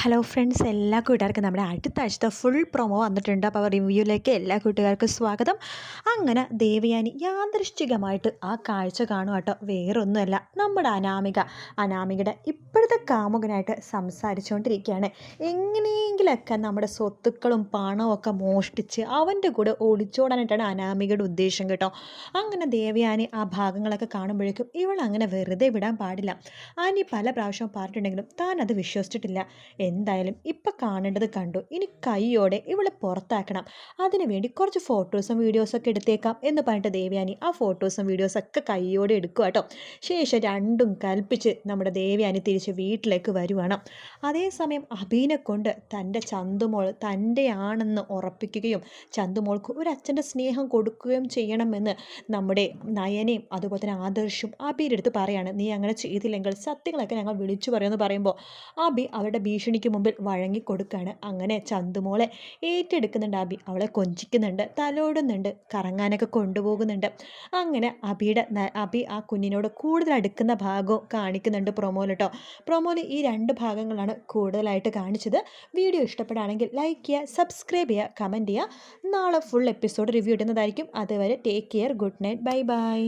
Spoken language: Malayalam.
ഹലോ ഫ്രണ്ട്സ് എല്ലാ കൂട്ടുകാർക്കും നമ്മുടെ അടുത്ത ആഴ്ചത്തെ ഫുൾ പ്രൊമോ വന്നിട്ടുണ്ട്. അപ്പോൾ റിവ്യൂയിലേക്ക് എല്ലാ കൂട്ടുകാർക്കും സ്വാഗതം. അങ്ങനെ ദേവയാനി യാദൃശ്ചികമായിട്ട് ആ കാഴ്ച കാണും കേട്ടോ. വേറൊന്നുമല്ല നമ്മുടെ അനാമിക. അനാമികയുടെ ഇപ്പോഴത്തെ കാമുകനായിട്ട് സംസാരിച്ചുകൊണ്ടിരിക്കുകയാണ്. എങ്ങനെയെങ്കിലൊക്കെ നമ്മുടെ സ്വത്തുക്കളും പണവും ഒക്കെ മോഷ്ടിച്ച് അവന്റെ കൂടെ ഒളിച്ചോടാനായിട്ടാണ് അനാമികയുടെ ഉദ്ദേശം കേട്ടോ. അങ്ങനെ ദേവയാനി ആ ഭാഗങ്ങളൊക്കെ കാണുമ്പോഴേക്കും ഇവൾ അങ്ങനെ വെറുതെ വിടാൻ പാടില്ല. ആനി പല പ്രാവശ്യവും പറഞ്ഞിട്ടുണ്ടെങ്കിലും താൻ അത് വിശ്വസിച്ചിട്ടില്ല. എന്തായാലും ഇപ്പം കാണേണ്ടത് കണ്ടു. ഇനി കൈയോടെ ഇവളെ പുറത്താക്കണം. അതിനുവേണ്ടി കുറച്ച് ഫോട്ടോസും വീഡിയോസൊക്കെ എടുത്തേക്കാം എന്ന് പറഞ്ഞിട്ട് ദേവയാനി ആ ഫോട്ടോസും വീഡിയോസൊക്കെ കൈയോടെ എടുക്കുക കേട്ടോ ശേഷം രണ്ടും കൽപ്പിച്ച് നമ്മുടെ ദേവയാനി തിരിച്ച് വീട്ടിലേക്ക് വരുവാണ്. അതേസമയം അബീനെ കൊണ്ട് തന്റെ ചന്തുമോൾ തന്റെ ആണെന്ന് ഉറപ്പിക്കുകയും ചന്തുമോൾക്ക് ഒരു അച്ഛന്റെ സ്നേഹം കൊടുക്കുകയും ചെയ്യണമെന്ന് നമ്മുടെ നയനയും അതുപോലെ തന്നെ ആദർശും അബിയുടെ അടുത്ത് പറയാണ്. നീ അങ്ങനെ ചെയ്തില്ലെങ്കിൽ സത്യങ്ങളൊക്കെ ഞങ്ങൾ വിളിച്ചു പറയുമെന്ന് പറയുമ്പോൾ അബി അവരുടെ ഭീഷണിക്ക് മുമ്പിൽ വഴങ്ങിക്കൊടുക്കുകയാണ് അങ്ങനെ ചന്തുമോളെ ഏറ്റെടുക്കുന്നുണ്ട് അബി അവളെ കൊഞ്ചിക്കുന്നുണ്ട് തലോടുന്നുണ്ട് കറങ്ങാനൊക്കെ കൊണ്ടുപോകുന്നുണ്ട്. അങ്ങനെ അബിയുടെ അബി ആ കുഞ്ഞിനോട് കൂടുതൽ അടുക്കുന്ന ഭാഗവും കാണിക്കുന്നുണ്ട് പ്രൊമോയിൽ കേട്ടോ പ്രൊമോയിൽ ഈ രണ്ട് ഭാഗങ്ങളാണ് കൂടുതലായിട്ട് കാണിച്ചത്. വീഡിയോ ഇഷ്ടപ്പെടുകയാണെങ്കിൽ ലൈക്ക് ചെയ്യുക സബ്സ്ക്രൈബ് ചെയ്യുക കമന്റ് ചെയ്യുക. നാളെ ഫുൾ എപ്പിസോഡ് റിവ്യൂ ഇടുന്നതായിരിക്കും. അതുവരെ take care good night bye bye